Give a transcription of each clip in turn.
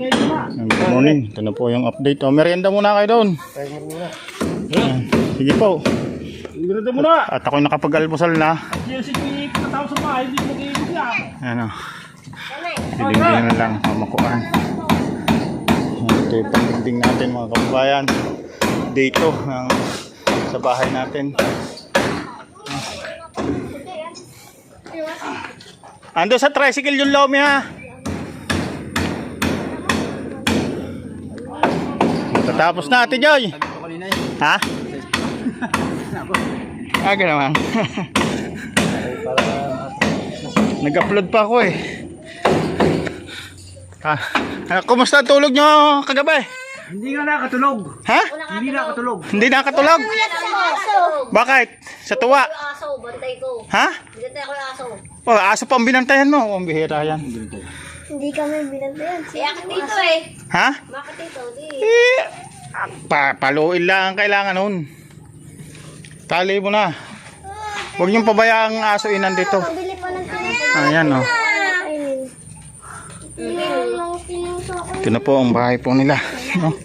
Good morning. Ito na po yung update. O, merienda muna kayo doon. Ayan. Sige po. Minada mo na. At ako'y nakapag-almusal na. Yan si Pili, patao sa bahay, hindi mo kayo yan. Ano. Dinding na lang pamakuan. Ito yung pagdinding natin mga kababayan. Dito ang sa bahay natin. Ando sa tricycle yung lomi ha. Tatapos na Ate Joy. Ha? Aga naman. Nag-upload pa ako eh. Ah, ah, kumusta tulog nyo kagabi? Hindi nga nakatulog. Ha? Hindi nakatulog. Hindi nakatulog? Bakit? Sa tuwa? aso, bantay ko. Ha? Bantay ko yung aso. Oh, aso pa ang binantayan mo. Oh, ang bihira yan. Hindi kami binantayan. Si Akit dito eh. Ha? Bakit dito? Di. Eh, ah, pa paluin lang ang kailangan nun. Tali mo na. Huwag niyong pabayaan ang aso inan dito. Ayan oh. Ito na po ang bahay po nila. No?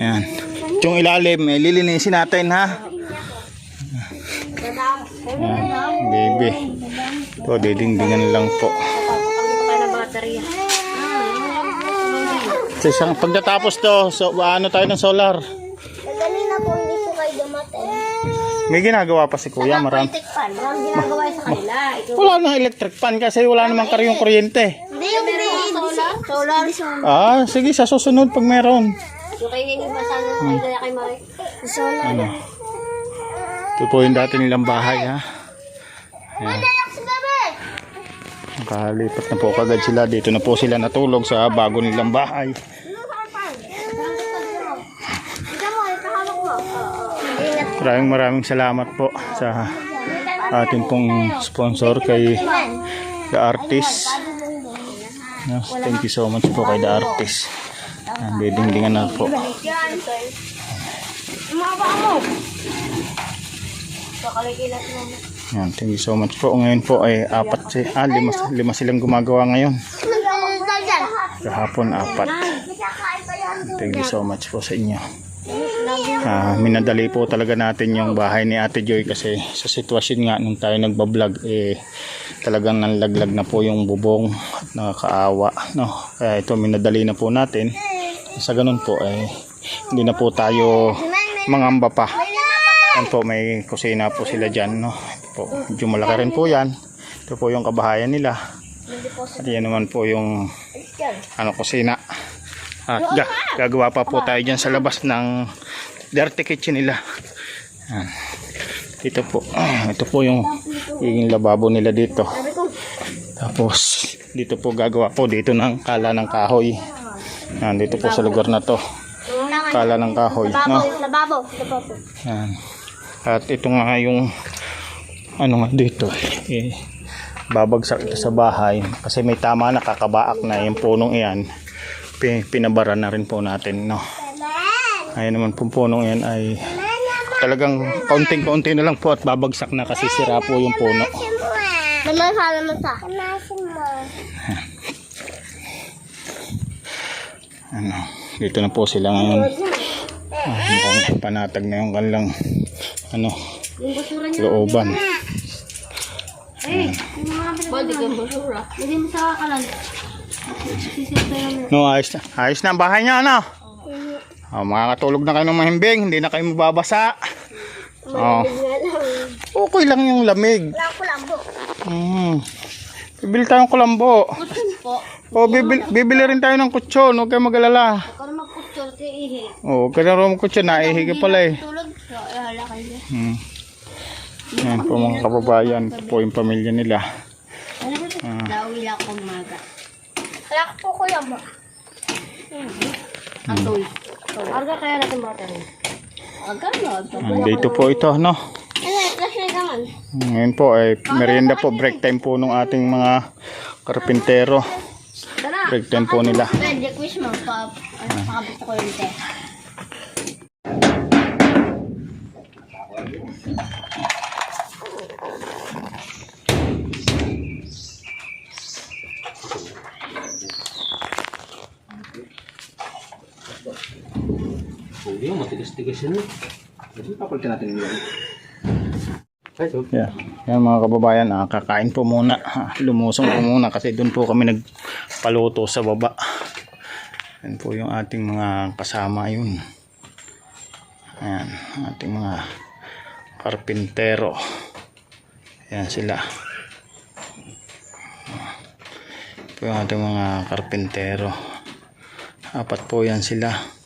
Ayan. Yung ilalim, eh, lilinisin natin ha. Ayan, baby. Ito, didingdingan lang po. Pagpapakalo Sa isang pagkatapos to, so, ano tayo ng solar. Kanina po hindi po kayo dumating. May ginagawa pa si kuya, marami. Electric fan. Walang ginagawa sa kanila. Ikaw. Wala nang electric fan kasi wala namang karyong kuryente. Hindi yung solar. Solar. Ah, sige, sa susunod pag meron. Yung kayo yung iba sana kayo kaya kay Mari. Solar. Ano? Ito po yung dati nilang bahay ha. Ayan. Nakalipat na po kagad sila. Dito na po sila natulog sa bago nilang bahay. Maraming maraming salamat po sa ating pong sponsor kay The Artist. Thank you so much po kay The Artist. Ang didingdingan na po. Baka mo. Kakalikilat mo. Yan, thank you so much po. Ngayon po ay apat si, ah, lima, lima silang gumagawa ngayon. Kahapon apat. Thank you so much po sa inyo. Ah, minadali po talaga natin yung bahay ni Ate Joy kasi sa sitwasyon nga nung tayo nagbablog eh talagang nanlaglag na po yung bubong at nakakaawa no kaya ito minadali na po natin sa ganun po eh hindi na po tayo mangamba pa yan po may kusina po sila dyan no po medyo malaki rin po yan ito po yung kabahayan nila at yan naman po yung ano kusina at ga- gagawa pa po tayo dyan sa labas ng dirty kitchen nila yan. ito po ito po yung yung lababo nila dito tapos dito po gagawa po dito ng kala ng kahoy yan, dito po sa lugar na to kala ng kahoy no? Lababo. Lababo. Yan. At ito nga yung ano nga dito? Eh, babagsak ito sa bahay kasi may tama na kakabaak na yung punong iyan. Pi- pinabara na rin po natin no? Ayun naman pong punong yan ay talagang kaunting-kaunti na lang po at babagsak na kasi sira po yung puno. Ano, dito na po sila ngayon. Ah, mukhang panatag na yung kanilang ano, looban Eh, yung mga basura. Lagi mo sa kalan. Sisip na namin. No, ayos na. Ayos na ang bahay niya, ano? Oh, makakatulog na kayo ng mahimbing, hindi na kayo mababasa. Oh, okay lang yung lamig. Wala ko lang po. Hmm. Bibili tayong kulambo. Kutsun po. O, bibili, bibili rin tayo ng kutsyon. Huwag kayo mag-alala. Kung magkutsun kay Ihi. O, huwag ka na rin kutsyon. Naihigi pala eh. Tulog. So, ihala kayo. Hmm. Yan po mga kababayan. Ito po yung pamilya nila. Ba ito? Nauwi lang akong maga. Wala ko po kuya mo. Atoy. Arga kaya natin battery. Arga no. Yan, dito po ito, no? Ano, naman. Ngayon po ay merienda po. Break time po ng ating mga karpintero. Break time po nila. Pwede, quiz mo. Pa, ano, pakabit ko yung te. Hindi, matigas-tigas yun. Kasi papalitan natin yun. Yeah. Yan mga kababayan, ah, kakain po muna. Ah, lumusong po muna kasi doon po kami nagpaluto sa baba. Yan po yung ating mga kasama yun. Ayan, ating mga karpintero. Yan sila. Ito yung ating mga karpintero. Apat po yan sila.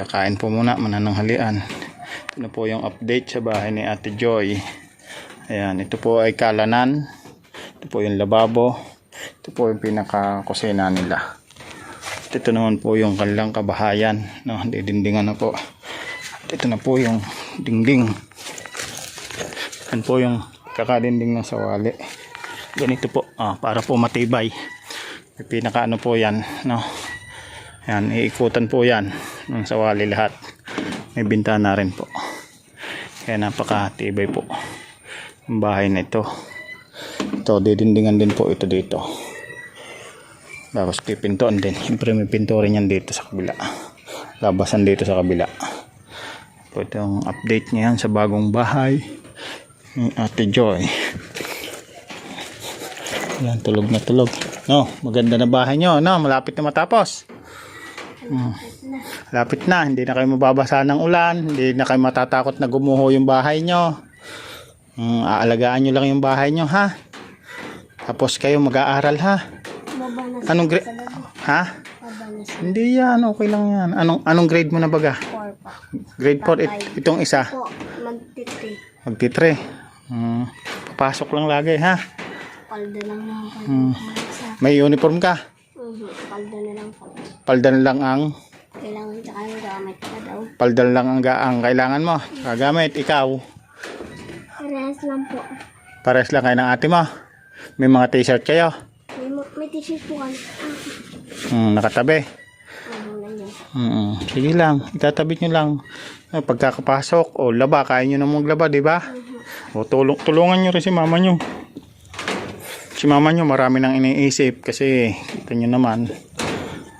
Kakain po muna, manananghalian. Ito na po yung update sa bahay ni Ate Joy. Ayan, ito po ay kalanan. Ito po yung lababo. Ito po yung pinaka-kusina nila. At ito naman po yung kanilang kabahayan. No, didindingan na po. At ito na po yung dingding. Yan po yung kakadinding ng sawali. Ganito po, ah, para po matibay. Pinaka ano po yan, no. Yan, iikutan po yan ng sawali lahat. May bintana rin po. Kaya napakatibay po ang bahay na ito. Ito, didindingan din po ito dito. Tapos pipintuan din. Siyempre may pinto rin yan dito sa kabila. Labasan dito sa kabila. Po itong update niya yan sa bagong bahay ni Ate Joy. Yan, tulog na tulog. No, maganda na bahay nyo. No, malapit na matapos. Hmm. Lapit na, hindi na kayo mababasa ng ulan, hindi na kayo matatakot na gumuho yung bahay nyo. Hmm, aalagaan nyo lang yung bahay nyo, ha? Tapos kayo mag-aaral, ha? Anong grade? Ha? Hindi yan, okay lang yan. Anong, anong grade mo na baga? 4 pa. Grade 4, it, itong isa. Po, magtitri. Magtitre. Hmm, papasok lang lagi, ha? Palda lang po. Hmm. May uniform ka? Mhm, palda na lang po. Paldan lang ang Kailangan tsaka yung gamit ka daw. paldan lang ang, ang kailangan mo. Gagamit, ikaw. Parehas lang po. Pares lang kayo ng ate mo. May mga t-shirt kayo. May, may t-shirt po kan. Hmm, nakatabi. Na. Mm, sige lang, itatabit nyo lang. Pagkakapasok, o laba, kaya nyo na maglaba, di ba? O tulong, tulungan nyo rin si mama nyo. Si mama nyo marami nang iniisip kasi kita nyo naman.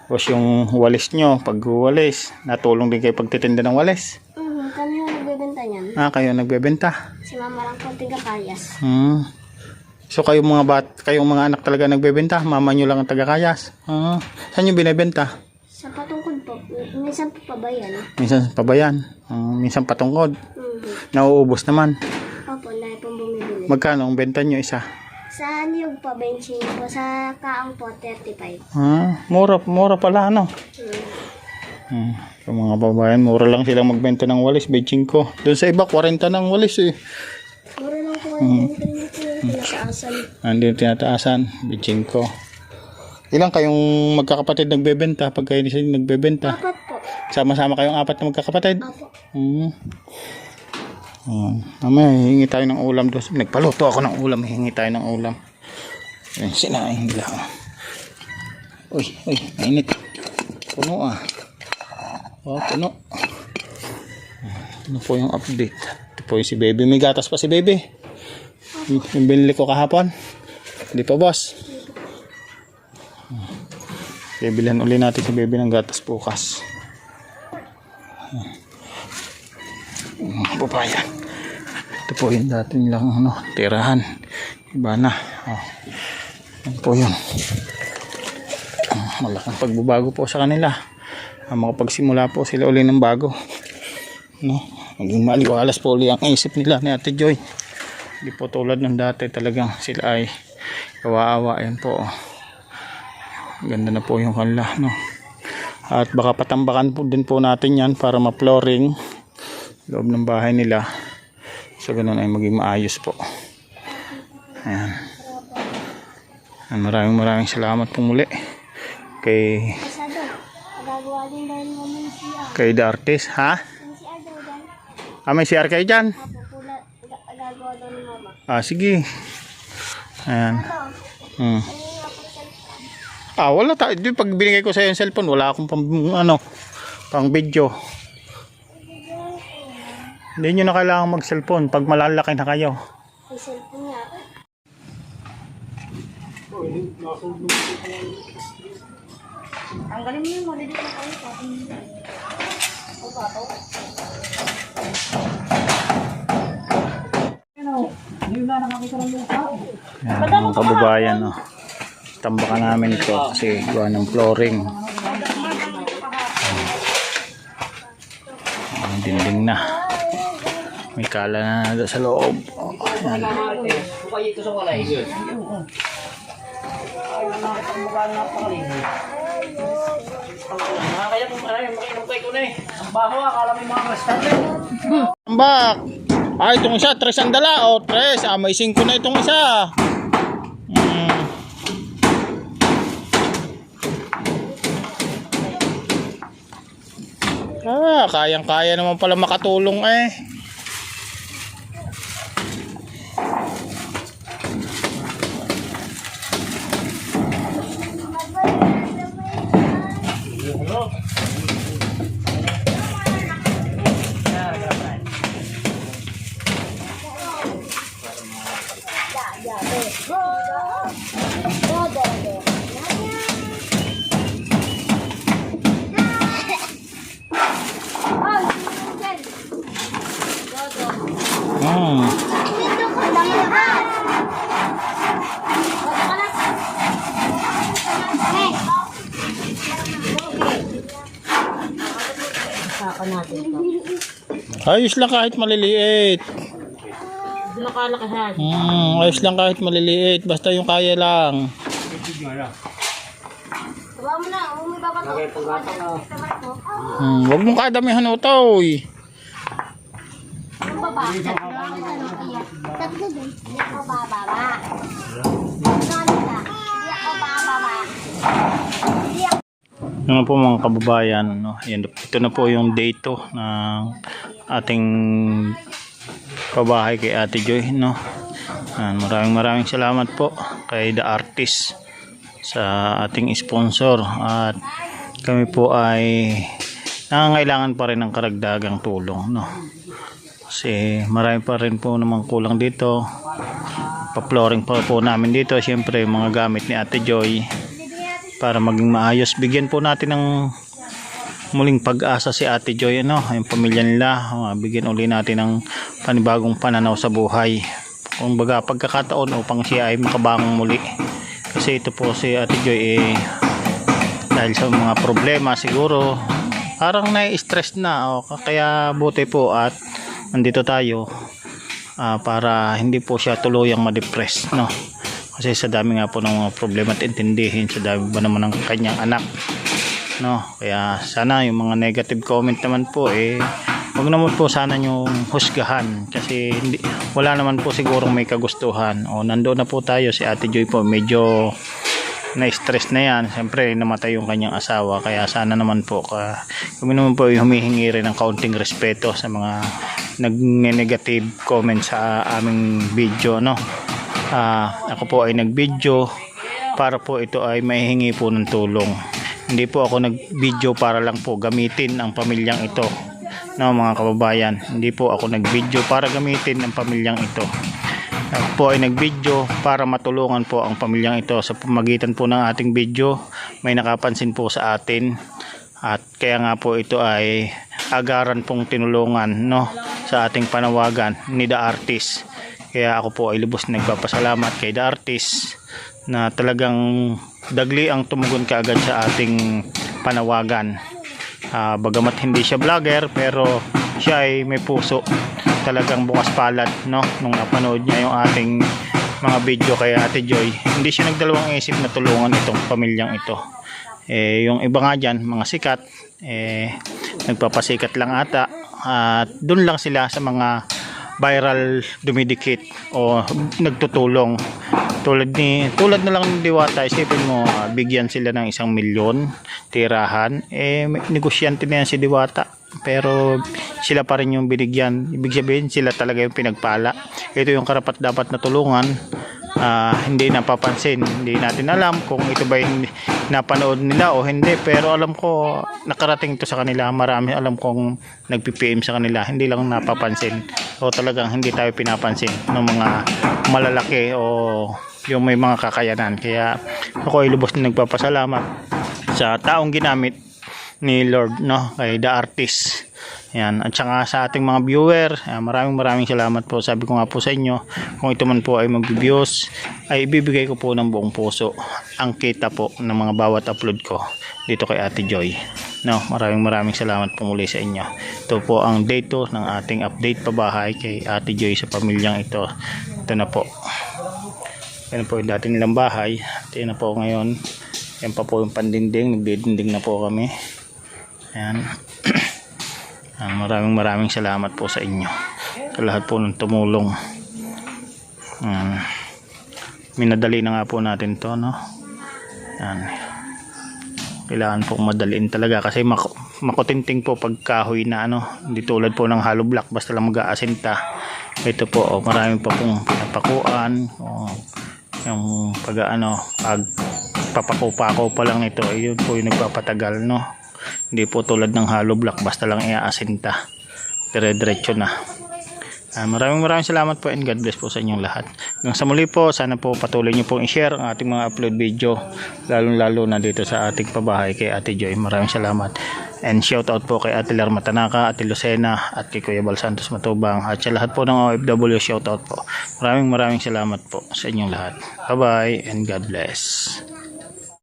Tapos yung walis nyo, pag walis, natulong din kayo pagtitinda ng walis. Mhm, kami yung nagbebenta niyan. Ah, kayo nagbebenta. Si mama lang po tiga-kayas. Hmm. So kayo mga bat, kayong mga anak talaga nagbebenta, mama nyo lang ang taga-kayas. Ah, saan nyo binebenta? Sa patungkod po, minsan po pa ba yan? Minsan pabayan, ah, minsan patungkod. Mhm. Nauubos naman. Opo, na pong bumibili. Magkano ang benta nyo isa? Sa niyog pa, benching po. Sa kaang po, 35. Ah, mura, mura pala ano. Mhm. Hmm. Yung mga babayan, mura lang silang magbenta ng walis, beijing ko. Doon sa iba, 40 ng walis eh. Mura lang po kayo. Mm. Pinakaasan. Hindi tinataasan, beijing ko. Ilang kayong magkakapatid nagbebenta pag kayo sila nagbebenta? Apat po. Sama-sama kayong apat na magkakapatid? Apo. Hmm. Hmm. Mamaya, hingi tayo ng ulam doon. Nagpaluto ako ng ulam, hingi tayo ng ulam. Yan, sinaing nila. Uy, uy, mainit. Puno ah. Oh, puno. Ano po yung update? Ito po yung si baby. May gatas pa si baby. Yung binili ko kahapon. Hindi pa boss. Bibilihan uli natin si baby ng gatas bukas. Papaya. Po yung dating lang ano, tirahan. Iba na. Oh. Yan po yun. Ah, Malaking pagbabago po sa kanila. Ah, makapagsimula po sila uli ng bago. No? Maging maliwalas po uli ang isip nila ni Ate Joy. Hindi po tulad ng dati talagang sila ay kawaawa. Yan po. Ganda na po yung kanila. No? At baka patambakan po din po natin yan para ma-flooring loob ng bahay nila. So ganun ay maging maayos po. Ayan. Ayan, Maraming maraming salamat po muli kay kay the ha? Ah, may CR kayo dyan? Ah, sige. Ayan. Hmm. Ah, wala ta. Di, pag binigay ko sa yung cellphone, wala akong pang, ano, pang video. Hindi nyo na kailangan mag-cellphone pag malalaki na kayo. May cellphone nga. Tanggalin mo yung maliliit na kayo. Tapos Yan, mga kababayan, no. Tambakan namin ito kasi gawa ng flooring. Ang dinding na. May kala na doon sa loob. Oh, yan. Bukay ito sa walay. Kaya kung yung makinom kayo ko na. Ang baho akala may mga restaurant. Tambak! Ah, itong isa, tres ang dala. O, tres. Ah, may singko na itong isa. Mm. Ah, kayang-kaya naman pala makatulong eh. Ito. Ayos lang kahit maliliit. Doon nakalakihan. Mm, ayos lang kahit maliliit. Basta yung kaya lang. Sabaw mo na. Huwag mo ibabato. Hmm, wag mong kadamihan utoy. Yung baba. Tatlo din. Hindi bababa. Hindi ako bababa. Yung po mga kababayan, no? Yan, ito na po yung day 2 ng ating pabahay kay Ate Joy, no? Yan, maraming maraming salamat po kay The Artist sa ating sponsor at kami po ay nangangailangan pa rin ng karagdagang tulong, no? Kasi marami pa rin po namang kulang dito. Pa-flooring pa po namin dito. Siyempre, mga gamit ni Ate Joy para maging maayos. Bigyan po natin ng muling pag-asa si Ate Joy, ano, yung pamilya nila. Ah, bigyan uli natin ng panibagong pananaw sa buhay. Kung baga pagkakataon upang siya ay makabangon muli. Kasi ito po si Ate Joy eh, dahil sa mga problema siguro parang nai-stress na o kaya buti po at nandito tayo ah, para hindi po siya tuluyang ma-depress no? Kasi sa dami nga po ng mga problema at intindihin sa dami ba naman ng kanyang anak no? Kaya sana yung mga negative comment naman po eh wag naman po sana yung husgahan. Kasi hindi, wala naman po siguro may kagustuhan. O nandoon na po tayo si Ate Joy po. Medyo na-stress na yan siyempre namatay yung kanyang asawa kaya sana naman po ka, kami naman po humihingi rin ng kaunting respeto sa mga nag-negative comment sa aming video no Ah, ako po ay nag-video para po ito ay maihingi po ng tulong. Hindi po ako nag-video para lang po gamitin ang pamilyang ito. No, mga kababayan, hindi po ako nag-video para gamitin ang pamilyang ito. Ako po ay nag-video para matulungan po ang pamilyang ito sa pamagitan po ng ating video. May nakapansin po sa atin at kaya nga po ito ay agaran pong tinulungan no sa ating panawagan ni The Artist. Kaya ako po ay lubos na nagpapasalamat kay The Artist na talagang dagli ang tumugon kaagad sa ating panawagan. Ah, bagamat hindi siya vlogger pero siya ay may puso talagang bukas palad no? Nung napanood niya yung ating mga video kay Ate Joy. Hindi siya nagdalawang isip na tulungan itong pamilyang ito. Eh yung iba nga dyan mga sikat eh nagpapasikat lang ata. At doon lang sila sa mga viral dumidikit o nagtutulong. Tulad ni tulad na lang ng diwata isipin mo ah, bigyan sila ng isang milyon tirahan. Eh negosyante na yan si diwata pero sila pa rin yung binigyan. Ibig sabihin sila talaga yung pinagpala. Ito yung karapat dapat na tulungan. Ah, hindi napapansin. Hindi natin alam kung ito ba yung napanood nila o hindi. Pero alam ko nakarating to sa kanila. Marami alam kong nagpi-PM sa kanila. Hindi lang napapansin. O talagang hindi tayo pinapansin ng mga malalaki o yung may mga kakayanan. Kaya ako ay lubos na nagpapasalamat sa taong ginamit ni Lord no? Kay The Artist. Yan. At saka sa ating mga viewer maraming maraming salamat po. Sabi ko nga po sa inyo kung ito man po ay mag-views ay ibibigay ko po ng buong puso ang kita po ng mga bawat upload ko dito kay Ate Joy. No? Maraming maraming salamat po muli sa inyo. Ito po ang day 2 ng ating update pabahay kay Ate Joy sa pamilyang ito. Ito na po. Yan po yung dati nilang bahay. At yan na po ngayon. Yan pa po yung pandinding. Nagdidinding na po kami Ayan. Ayan, maraming maraming salamat po sa inyo. Sa lahat po ng tumulong. Ayan. Minadali na nga po natin to, no? Ayan. Kailangan po madaliin talaga kasi mak makutinting po pag kahoy na ano. Hindi tulad po ng hollow block basta lang mag-aasinta. Ito po, oh, marami pa pong pinapakuan. Oh, yung pag ano, pag papako-pako pa lang ito, ayun po yung nagpapatagal, no? Hindi po tulad ng hollow block, basta lang iaasinta. Dire-diretso na. Ah, maraming maraming salamat po and God bless po sa inyong lahat. Hanggang sa muli po, sana po patuloy niyo pong i-share ang ating mga upload video, lalong-lalo na dito sa ating pabahay kay Ate Joy. Maraming salamat. And shout out po kay Ate Lar Matanaka, Ate Lucena, at kay Kuya Bal Santos Matubang, at sa lahat po ng OFW, shout out po. Maraming maraming salamat po sa inyong lahat. Bye-bye and God bless.